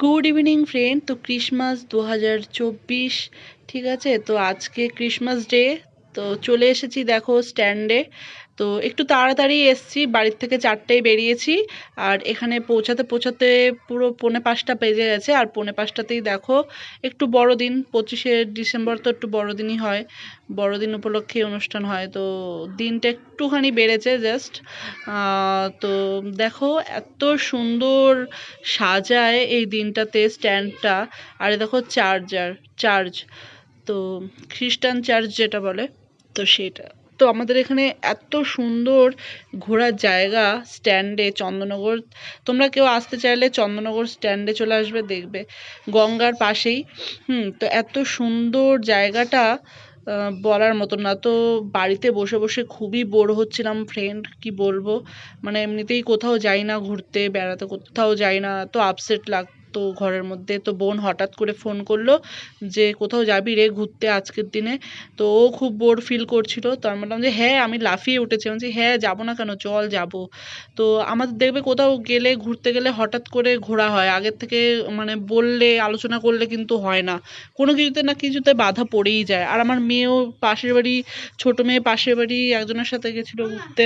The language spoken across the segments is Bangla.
গুড ইভিনিং ফ্রেন্ড তো ক্রিসমাস দু হাজার চব্বিশ ঠিক আছে? তো আজকে ক্রিসমাস ডে তো চলে এসেছি দেখো স্ট্যান্ডে তো একটু তাড়াতাড়ি এসছি, বাড়ির থেকে চারটেয় বেরিয়েছি আর এখানে পৌঁছাতে পৌঁছাতে পুরো পৌনে পাঁচটা বেজে গেছে আর পৌনে পাঁচটাতেই দেখো একটু বড়দিন, পঁচিশে ডিসেম্বর তো একটু বড়দিনই হয়, বড়দিন উপলক্ষে অনুষ্ঠান হয়। তো দিনটা একটুখানি বেড়েছে জাস্ট তো দেখো এত সুন্দর সাজায় এই দিনটাতে স্ট্যান্ডটা আর দেখো চার্জার চার্জ তো খ্রিস্টান চার্চ যেটা বলে। তো সেটা। তো আমাদের এখানে এত সুন্দর ঘোরার জায়গা স্ট্যান্ডে চন্দননগর। তোমরা কেউ আসতে চাইলে চন্দননগর স্ট্যান্ডে চলে আসবে, দেখবে। গঙ্গার পাশেই। হুম, তো এত সুন্দর জায়গাটা বলার মতো না। তো বাড়িতে বসে বসে খুবই বোর হচ্ছিলাম ফ্রেন্ড কি বলব? মানে এমনিতেই কোথাও যাই না ঘুরতে, বেড়াতে কোথাও যাই না, তো আপসেট লাগতো ঘরের মধ্যে তো বোন হঠাৎ করে ফোন করল যে, কোথাও যাবি রে ঘুরতে আজকের দিনে? তো ও খুব বোর ফিল করছিল। তো আমি বললাম যে হ্যাঁ আমি লাফিয়ে উঠেছি। বলছি হ্যাঁ যাব না কেন? চল যাব। তো আমাদের দেখবে কোথাও গেলে, ঘুরতে গেলে হঠাৎ করে ঘোরা হয়। আগের থেকে মানে বললে, আলোচনা করলে কিন্তু হয় না। কোনো কিছুতে না কিছুতে বাধা পড়েই যায়। আর আমার মেয়েও পাশের বাড়ি, ছোট মেয়ে পাশের বাড়ি, একজনের সাথে গেছিল ঘুরতে।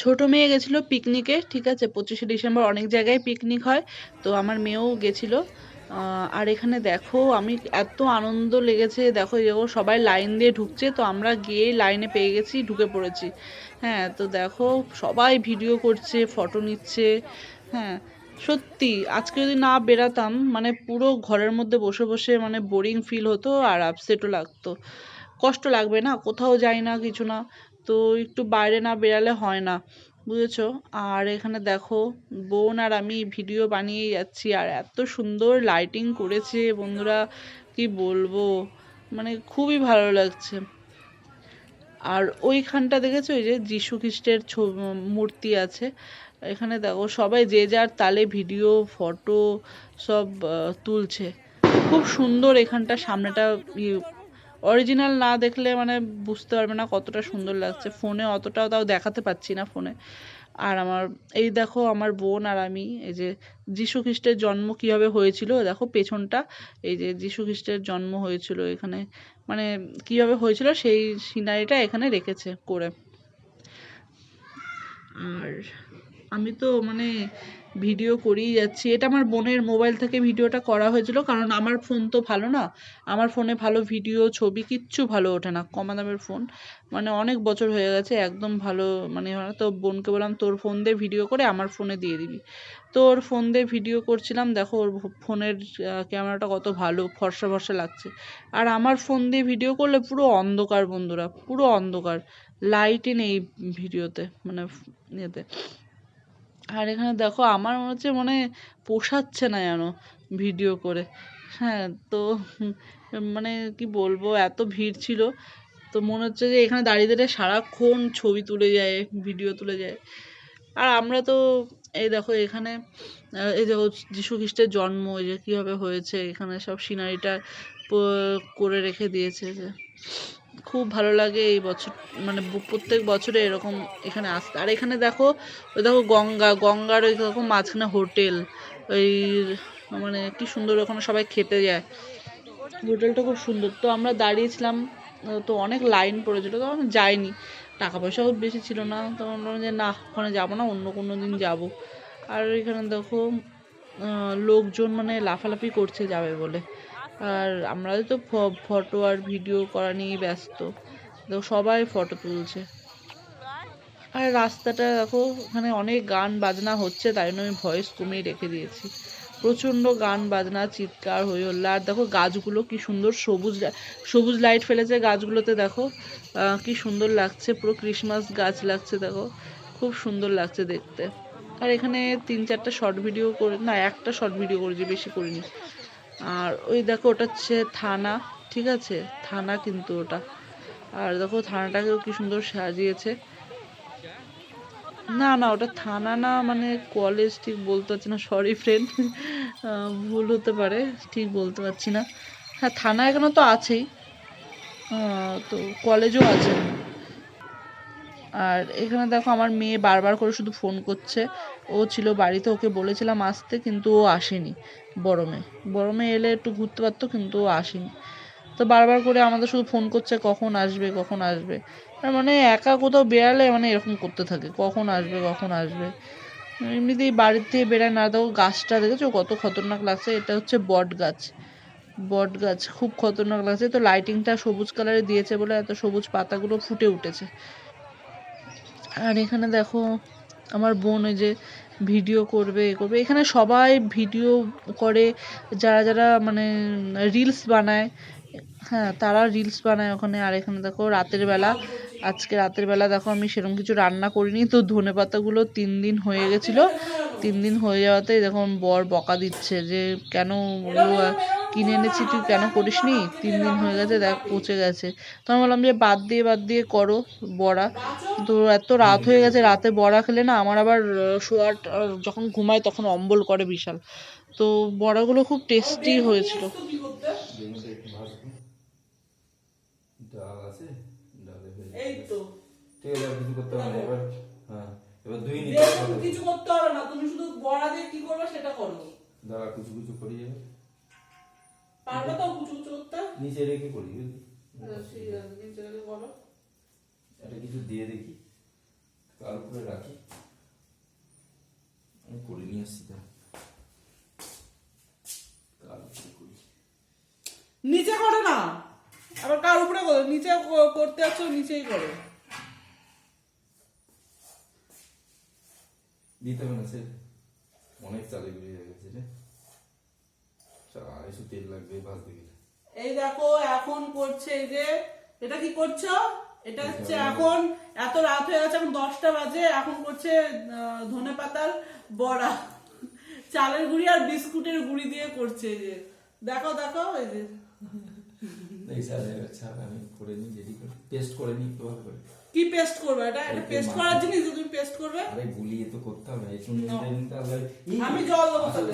ছোট মেয়ে গেছিল পিকনিকে ঠিক আছে? পঁচিশে ডিসেম্বর অনেক জায়গায় পিকনিক হয়। তো আমার মেয়েও গেছিল। আর এখানে দেখো, আমি এত আনন্দ লেগেছে। দেখো দেখো সবাই লাইন দিয়ে ঢুকছে, তো আমরা গিয়ে লাইনে পেয়ে গেছি, ঢুকে পড়েছি। হ্যাঁ তো দেখো, সবাই ভিডিও করছে ফটো নিচ্ছে। হ্যাঁ সত্যি, আজকে যদি না বেরাতাম মানে পুরো ঘরের মধ্যে বসে বসে মানে বোরিং ফিল হতো আর আপসেটও লাগতো। কষ্ট লাগবে না, কোথাও যাই না, কিছু না। তো একটু বাইরে না বেরালে হয় না, বুঝেছ? আর এখানে দেখো, বোন আর আমি ভিডিও বানিয়ে যাচ্ছি, আর এত সুন্দর লাইটিং করেছে বন্ধুরা, কি বলব? মানে খুবই ভালো লাগছে। আর ওইখানটা দেখেছ? ওই যে যীশু খ্রিস্টের মূর্তি আছে। এখানে দেখো, সবাই যে যার তালে ভিডিও, ফটো সব তুলছে। খুব সুন্দর এখানটা সামনেটা অরিজিনাল না দেখলে মানে বুঝতে পারবে না কতটা সুন্দর লাগছে। ফোনে অতটাও তাও দেখাতে পাচ্ছি না ফোনে। আর আমার, এই দেখো আমার বোন আর আমি, এই যে যীশু খ্রিস্টের জন্ম কীভাবে হয়েছিল, দেখো পেছনটা, এই যে যীশু খ্রিস্টের জন্ম হয়েছিল এখানে মানে কীভাবে হয়েছিল সেই সিনারিটা এখানে রেখেছে করে। আর আমি তো মানে ভিডিও করেই যাচ্ছি। এটা আমার বোনের মোবাইল থেকে ভিডিওটা করা হয়েছিল, কারণ আমার ফোন তো ভালো না। আমার ফোনে ভালো ভিডিও ছবি কিচ্ছু ভালো ওঠে না, কমা দামের ফোন মানে অনেক বছর হয়ে গেছে, একদম ভালো মানে তো বোনকে বললাম, তোর ফোন দিয়ে ভিডিও করে, আমার ফোনে দিয়ে দিবি। তো ওর ফোন দিয়ে ভিডিও করছিলাম, দেখো ওর ফোনের ক্যামেরাটা কত ভালো, ফর্সা ফর্সা লাগছে। আর আমার ফোন দিয়ে ভিডিও করলে পুরো অন্ধকার বন্ধুরা, পুরো অন্ধকার। লাইটই নেই ভিডিওতে মানে ইয়েতে। আর এখানে দেখো আমার মনে হচ্ছে মানে পোষাচ্ছে না যেন ভিডিও করে। হ্যাঁ তো মানে কি বলব, এত ভিড় ছিল। তো মনে হচ্ছে যে এখানে দাঁড়িয়ে দাঁড়িয়ে সারাক্ষণ ছবি তুলে যায়, ভিডিও তুলে যায়। আর আমরা তো এই দেখো এখানে এই দেখো যীশু খ্রিস্টের জন্ম, এই যে কীভাবে হয়েছে, এখানে সব সিনারিটা করে রেখে দিয়েছে যে খুব ভালো লাগে এই বছর মানে প্রত্যেক বছরে এরকম এখানে আসতে। আর এখানে দেখো, ওই দেখো গঙ্গা, গঙ্গার ওই দেখো মাঝখানে হোটেল। ওই মানে কি সুন্দর ওখানে সবাই খেতে যায়। হোটেলটা খুব সুন্দর। তো আমরা দাঁড়িয়েছিলাম তো অনেক লাইন পড়েছিল, তো আমরা যাইনি। টাকা পয়সাও বেশি ছিল না, তো আমরা যে না, ওখানে যাব না, অন্য কোনো দিন যাব। আর এখানে দেখো লোকজন মানে লাফালাফি করছে যাবে বলে। আর আমরা তো ফটো আর ভিডিও করা নিয়েই ব্যস্ত। দেখো সবাই ফটো তুলছে। আর রাস্তাটা দেখো, ওখানে অনেক গান বাজনা হচ্ছে, তাই জন্য আমি ভয়েস কমিয়ে রেখে দিয়েছি। প্রচণ্ড গান বাজনা, চিৎকার হই হল্লা আর দেখো গাছগুলো কি সুন্দর সবুজ সবুজ লাইট ফেলেছে গাছগুলোতে, দেখো। কি সুন্দর লাগছে, পুরো ক্রিসমাস গাছ লাগছে, দেখো। খুব সুন্দর লাগছে দেখতে। আর এখানে তিন চারটা শর্ট ভিডিও করে, না, একটা শর্ট ভিডিও করেছি, বেশি করিনি। আর ওই দেখো, ওটা হচ্ছে থানা, ঠিক আছে? থানা কিন্তু ওটা। আর দেখো, থানাটাকেও কি সুন্দর সাজিয়েছে। না না, ওটা থানা না মানে কলেজ ঠিক বলতে পারছি না সরি ফ্রেন্ড ভুল হতে পারে, ঠিক বলতে পারছি না। হ্যাঁ থানা এখানে তো আছেই। তো কলেজও আছে। আর এখানে দেখো আমার মেয়ে বারবার করে শুধু ফোন করছে। ও ছিল বাড়িতে, ওকে বলেছিলাম আসতে, কিন্তু ও আসেনি বড় মেয়ে। বড় মেয়ে এলে একটু ঘুরতে পারতো, কিন্তু ও আসেনি। তো বারবার করে আমাদের শুধু ফোন করছে, কখন আসবে কখন আসবে। মানে একা কোথাও বেরালে মানে এরকম করতে থাকে, কখন আসবে কখন আসবে। এমনিতেই বাড়ির থেকে বেরায় না, দেখো গাছটা দেখেছ কত খতরনাক লাগছে? এটা হচ্ছে বট গাছ। বট গাছ, খুব খতরনাক লাগছে। তো লাইটিংটা সবুজ কালারে দিয়েছে বলে এত সবুজ পাতাগুলো ফুটে উঠেছে। আর এখানে দেখো আমার বোন ওই যে ভিডিও করবে, এ করবে। এখানে সবাই ভিডিও করে, যারা যারা মানে রিলস বানায় হ্যাঁ তারা রিলস বানায় ওখানে। আর এখানে দেখো রাতের বেলা, আজকে রাতের বেলা দেখো আমি সেরকম কিছু রান্না করিনি, তো ধনে পাতাগুলো তিন দিন হয়ে গেছিল। তিন দিন হয়ে যাওয়াতে দেখো আমার বর বকা দিচ্ছে যে, কেন কিনে এনেছি, তুই কেন করিসনি? তিন দিন হয়ে গেছে, দেখ, পচে গেছে। তো আমি বললাম যে, বাদ দিয়ে বাদ দিয়ে করো বড়া। তো এত রাত হয়ে গেছে, রাতে বড়া খেলে না আমার আবার শোয়ার যখন ঘুমায় তখন অম্বল করে বিশাল। তো বড়াগুলো খুব টেস্টি হয়েছিল। হয়ে এই তো ঠিক আছে কিছু করতে হবে না এবার। এবার দুই নিতে এরকম হবে কিছু করতে হবে না তুমি শুধু বড়া দিয়ে কি করবে সেটা করো। দাঁড়া কুচু কুচু করি যাবে পারবে তো কুচু কুচু করতে? নিচে রেখে করি বুঝলি? নিচে এটা কিছু দিয়ে দেখি কার উপরে রাখি। আমি করে নিয়ে আসছি তা কার উপরে করি। নিচে করো না আবার কার উপরে করো? নিচে ক- করতে আছো নিচেই করো। দিতে হবে না সে অনেক চালে বেরিয়ে হয়ে গেছে রে। আড়াইশো তেল লাগবে ভাজতে গেলে। এই দেখো এখন করছে এই যে এটা কি করছ? এটা হচ্ছে এখন এত রাত হয়ে গেছে এখন দশটা বাজে এখন করছে ধনে পাতার বড়া। চালের গুঁড়ি আর বিস্কুটের গুঁড়ি দিয়ে করছে এই যে। দেখো দেখো এই যে। এই স্যার আচ্ছা আমি করে নিই রেডি করে টেস্ট করে নিই একটু করে। কি পেস্ট করবে এটা? এটা পেস্ট করার জিনিস তুমি পেস্ট করবে? আরে গুলিয়ে তো করতে হবে এই শুনে No. নিতে হবে। আমি জল দেবো তাহলে।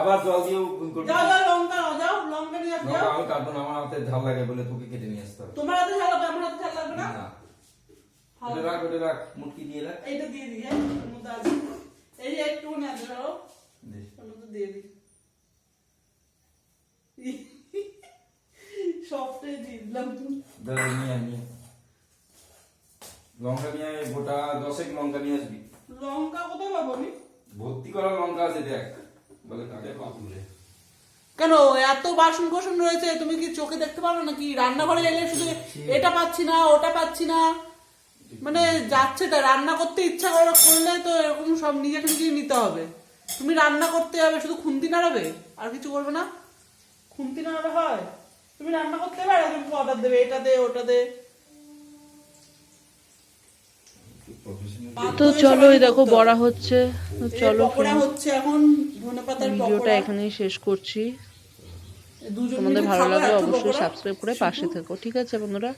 আবার জল দিয়েও করবি। যাও যাও লঙ্কা নাও যাও লঙ্কা নিয়ে যাও। আমি কাটবো না আমার হাতে ঝাল লাগে বলে তোকে কেটে নিয়ে আসতে হবে। তোমার হাতে ঝাল হবে আমার হাতে ঝাল লাগবে না? না। রাখ ওটা রাখ মুটকি দিয়ে রাখ। এইটা দিয়ে দিই হ্যাঁ এই যে একটু নিয়ে আসবে দে। এর দিয়ে দিই। দিয়ে দিলাম। দাঁড়া নিয়ে লঙ্কা নিয়ে গোটা দশেক লঙ্কা নিয়ে আসবি। লঙ্কা কোথায় পাবো আমি? ভর্তি করা লঙ্কা আছে দেখ। বলে পাতুলে কেন এত বাসন কোসন রয়েছে তুমি কি চোখে দেখতে পারো নাকি? রান্নাঘরে এলে শুধু এটা পাচ্ছি না ওটা পাচ্ছি না। মানে যাচ্ছে তাই রান্না করতে ইচ্ছা করে করলে তো এরকম সব নিজেকে নিজে নিতে হবে। তুমি রান্না করতে হবে শুধু খুন্তি নাড়াবে? আর কিছু করবে না? খুন্তি নাড়াবে হয়। তুমি রান্না করতে পারো তুমি অর্ডার দেবে এটা দে ওটা দে তো চলো এই দেখো বড়া হচ্ছে চলো বড়া হচ্ছে এখন ধনেপাতার ভিডিওটা এখানেই শেষ করছি। দুজন তোমাদের ভালো লাগলে অবশ্যই সাবস্ক্রাইব করে পাশে থেকো ঠিক আছে বন্ধুরা?